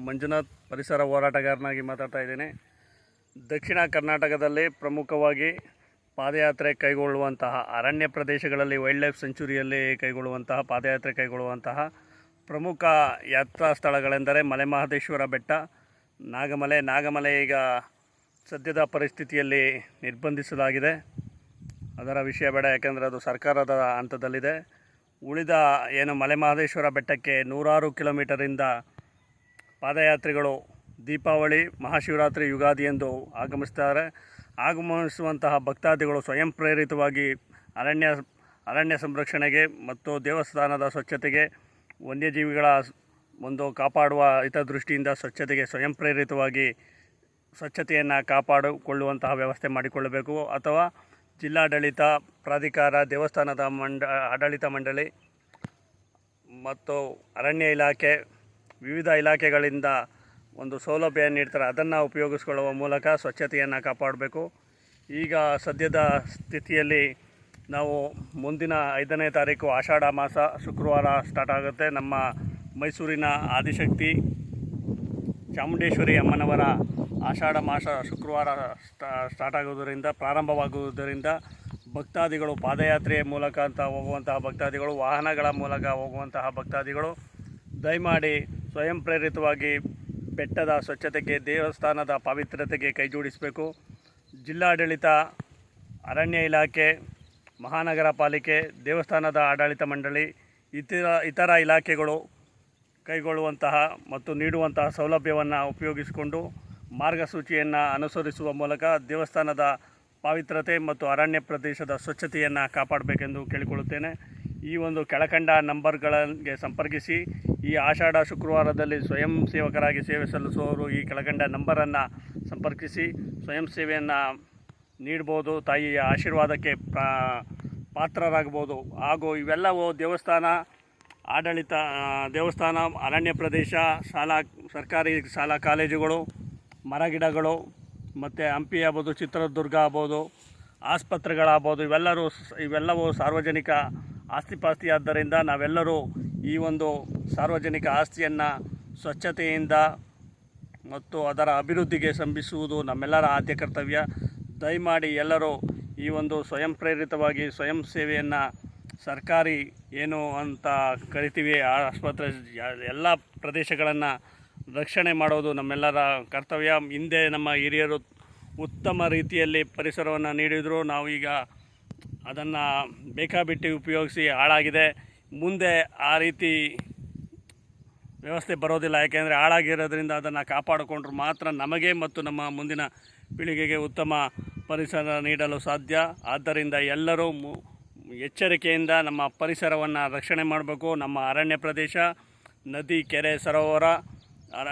ಮಂಜುನಾಥ್ ಪರಿಸರ ಹೋರಾಟಗಾರನಾಗಿ ಮಾತಾಡ್ತಾ ಇದ್ದೀನಿ. ದಕ್ಷಿಣ ಕರ್ನಾಟಕದಲ್ಲಿ ಪ್ರಮುಖವಾಗಿ ಪಾದಯಾತ್ರೆ ಕೈಗೊಳ್ಳುವಂತಹ ಅರಣ್ಯ ಪ್ರದೇಶಗಳಲ್ಲಿ ವೈಲ್ಡ್ ಲೈಫ್ ಸೆಂಚುರಿಯಲ್ಲಿ ಕೈಗೊಳ್ಳುವಂತಹ, ಪಾದಯಾತ್ರೆ ಕೈಗೊಳ್ಳುವಂತಹ ಪ್ರಮುಖ ಯಾತ್ರಾ ಸ್ಥಳಗಳೆಂದರೆ ಮಲೆ ಮಹದೇಶ್ವರ ಬೆಟ್ಟ. ನಾಗಮಲೆ ನಾಗಮಲೆ ಈಗ ಸದ್ಯದ ಪರಿಸ್ಥಿತಿಯಲ್ಲಿ ನಿರ್ಬಂಧಿಸಲಾಗಿದೆ. ಅದರ ವಿಷಯ ಬೇಡ, ಯಾಕೆಂದರೆ ಅದು ಸರ್ಕಾರದ ಹಂತದಲ್ಲಿದೆ. ಉಳಿದ ಏನು ಮಲೆ ಮಹದೇಶ್ವರ ಬೆಟ್ಟಕ್ಕೆ ನೂರಾರು ಕಿಲೋಮೀಟರಿಂದ ಪಾದಯಾತ್ರಿಗಳು ದೀಪಾವಳಿ, ಮಹಾಶಿವರಾತ್ರಿ ಯುಗಾದಿ ಎಂದು ಆಗಮಿಸ್ತಾರೆ ಆಗಮಿಸುವಂತಹ ಭಕ್ತಾದಿಗಳು ಸ್ವಯಂ ಪ್ರೇರಿತವಾಗಿ ಅರಣ್ಯ ಅರಣ್ಯ ಸಂರಕ್ಷಣೆಗೆ ಮತ್ತು ದೇವಸ್ಥಾನದ ಸ್ವಚ್ಛತೆಗೆ, ವನ್ಯಜೀವಿಗಳ ಒಂದು ಕಾಪಾಡುವ ಹಿತದೃಷ್ಟಿಯಿಂದ ಸ್ವಚ್ಛತೆಗೆ ಸ್ವಯಂ ಪ್ರೇರಿತವಾಗಿ ಸ್ವಚ್ಛತೆಯನ್ನು ಕಾಪಾಡಿಕೊಳ್ಳುವಂತಹ ವ್ಯವಸ್ಥೆ ಮಾಡಿಕೊಳ್ಳಬೇಕು. ಅಥವಾ ಜಿಲ್ಲಾಡಳಿತ, ಪ್ರಾಧಿಕಾರ, ದೇವಸ್ಥಾನದ ಮಂಡ, ಆಡಳಿತ ಮಂಡಳಿ ಮತ್ತು ಅರಣ್ಯ ಇಲಾಖೆ ವಿವಿಧ ಇಲಾಖೆಗಳಿಂದ ಒಂದು ಸೌಲಭ್ಯ ನೀಡ್ತಾರೆ. ಅದನ್ನು ಉಪಯೋಗಿಸ್ಕೊಳ್ಳುವ ಮೂಲಕ ಸ್ವಚ್ಛತೆಯನ್ನು ಕಾಪಾಡಬೇಕು. ಈಗ ಸದ್ಯದ ಸ್ಥಿತಿಯಲ್ಲಿ ನಾವು ಮುಂದಿನ ಐದನೇ ತಾರೀಕು ಆಷಾಢ ಮಾಸ ಶುಕ್ರವಾರ ಸ್ಟಾರ್ಟ್ ಆಗುತ್ತೆ. ನಮ್ಮ ಮೈಸೂರಿನ ಆದಿಶಕ್ತಿ ಚಾಮುಂಡೇಶ್ವರಿ ಅಮ್ಮನವರ ಆಷಾಢ ಮಾಸ ಶುಕ್ರವಾರ ಸ್ಟಾ ಸ್ಟಾರ್ಟ್ ಆಗುವುದರಿಂದ, ಪ್ರಾರಂಭವಾಗುವುದರಿಂದ ಭಕ್ತಾದಿಗಳು ಪಾದಯಾತ್ರೆಯ ಮೂಲಕ ಅಂತ ಹೋಗುವಂತಹ ಭಕ್ತಾದಿಗಳು, ವಾಹನಗಳ ಮೂಲಕ ಹೋಗುವಂತಹ ಭಕ್ತಾದಿಗಳು, ದಯಮಾಡಿ ಸ್ವಯಂ ಪ್ರೇರಿತವಾಗಿ ಬೆಟ್ಟದ ಸ್ವಚ್ಛತೆಗೆ, ದೇವಸ್ಥಾನದ ಪವಿತ್ರತೆಗೆ ಕೈಜೋಡಿಸಬೇಕು ಜಿಲ್ಲಾಡಳಿತ, ಅರಣ್ಯ ಇಲಾಖೆ, ಮಹಾನಗರ ಪಾಲಿಕೆ, ದೇವಸ್ಥಾನದ ಆಡಳಿತ ಮಂಡಳಿ, ಇತರ ಇತರ ಇಲಾಖೆಗಳು ಕೈಗೊಳ್ಳುವಂತಹ ಮತ್ತು ನೀಡುವಂತಹ ಸೌಲಭ್ಯವನ್ನು ಉಪಯೋಗಿಸಿಕೊಂಡು ಮಾರ್ಗಸೂಚಿಯನ್ನು ಅನುಸರಿಸುವ ಮೂಲಕ ದೇವಸ್ಥಾನದ ಪವಿತ್ರತೆ ಮತ್ತು ಅರಣ್ಯ ಪ್ರದೇಶದ ಸ್ವಚ್ಛತೆಯನ್ನು ಕಾಪಾಡಬೇಕೆಂದು ಕೇಳಿಕೊಳ್ಳುತ್ತೇನೆ. ಈ ಒಂದು ಕೆಳಕಂಡ ನಂಬರ್ಗಳಿಗೆ ಸಂಪರ್ಕಿಸಿ, ಈ ಆಷಾಢ ಶುಕ್ರವಾರದಲ್ಲಿ ಸ್ವಯಂ ಸೇವಕರಾಗಿ ಸೇವೆ ಸಲ್ಲಿಸುವವರು ಈ ಕೆಳಕಂಡ ನಂಬರನ್ನು ಸಂಪರ್ಕಿಸಿ, ಸ್ವಯಂ ಸೇವೆಯನ್ನು ನೀಡ್ಬೋದು, ತಾಯಿಯ ಆಶೀರ್ವಾದಕ್ಕೆ ಪಾತ್ರರಾಗ್ಬೋದು. ಹಾಗೂ ಇವೆಲ್ಲವೂ ದೇವಸ್ಥಾನ, ಆಡಳಿತ ದೇವಸ್ಥಾನ, ಅರಣ್ಯ ಪ್ರದೇಶ, ಶಾಲಾ, ಸರ್ಕಾರಿ ಶಾಲಾ ಕಾಲೇಜುಗಳು ಮರಗಿಡಗಳು ಮತ್ತು ಹಂಪಿ ಆಗ್ಬೋದು, ಚಿತ್ರದುರ್ಗ ಆಗ್ಬೋದು, ಆಸ್ಪತ್ರೆಗಳಾಗ್ಬೋದು, ಇವೆಲ್ಲರೂ ಇವೆಲ್ಲವೂ ಸಾರ್ವಜನಿಕ ಆಸ್ತಿಪಾಸ್ತಿ ಆದ್ದರಿಂದ ನಾವೆಲ್ಲರೂ ಈ ಒಂದು ಸಾರ್ವಜನಿಕ ಆಸ್ತಿಯನ್ನು ಸ್ವಚ್ಛತೆಯಿಂದ ಮತ್ತು ಅದರ ಅಭಿವೃದ್ಧಿಗೆ ಶ್ರಮಿಸುವುದು ನಮ್ಮೆಲ್ಲರ ಆದ್ಯ ಕರ್ತವ್ಯ. ದಯಮಾಡಿ ಎಲ್ಲರೂ ಈ ಒಂದು ಸ್ವಯಂ ಪ್ರೇರಿತವಾಗಿ ಸ್ವಯಂ ಸೇವೆಯನ್ನು ಸರ್ಕಾರಿ ಏನು ಅಂತ ಕರಿತೀವಿ, ಆ ಆಸ್ಪತ್ರೆ ಎಲ್ಲ ಪ್ರದೇಶಗಳನ್ನು ರಕ್ಷಣೆ ಮಾಡೋದು ನಮ್ಮೆಲ್ಲರ ಕರ್ತವ್ಯ. ಹಿಂದೆ ನಮ್ಮ ಹಿರಿಯರು ಉತ್ತಮ ರೀತಿಯಲ್ಲಿ ಪರಿಸರವನ್ನು ನೀಡಿದರು. ಈಗ ಅದನ್ನು ಬೇಕಾಬಿಟ್ಟಿ ಉಪಯೋಗಿಸಿ ಹಾಳಾಗಿದೆ. ಮುಂದೆ ಆ ರೀತಿ ವ್ಯವಸ್ಥೆ ಬರೋದಿಲ್ಲ. ಯಾಕೆಂದರೆ ಹಾಳಾಗಿರೋದ್ರಿಂದ ಅದನ್ನು ಕಾಪಾಡಿಕೊಂಡ್ರೆ ಮಾತ್ರ ನಮಗೆ ಮತ್ತು ನಮ್ಮ ಮುಂದಿನ ಪೀಳಿಗೆಗೆ ಉತ್ತಮ ಪರಿಸರ ನೀಡಲು ಸಾಧ್ಯ. ಆದ್ದರಿಂದ ಎಲ್ಲರೂ ಎಚ್ಚರಿಕೆಯಿಂದ ನಮ್ಮ ಪರಿಸರವನ್ನು ರಕ್ಷಣೆ ಮಾಡಬೇಕು. ನಮ್ಮ ಅರಣ್ಯ ಪ್ರದೇಶ, ನದಿ, ಕೆರೆ, ಸರೋವರ, ಅರ,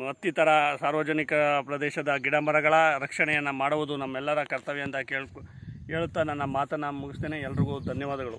ಮತ್ತಿತರ ಸಾರ್ವಜನಿಕ ಪ್ರದೇಶದ ಗಿಡ ಮರಗಳ ರಕ್ಷಣೆಯನ್ನು ಮಾಡುವುದು ನಮ್ಮೆಲ್ಲರ ಕರ್ತವ್ಯ ಅಂತ ಕೇಳ್ಕೊ ಹೇಳುತ್ತಾ ನನ್ನ ಮಾತನ್ನು ಮುಗಿಸ್ತೇನೆ. ಎಲ್ರಿಗೂ ಧನ್ಯವಾದಗಳು.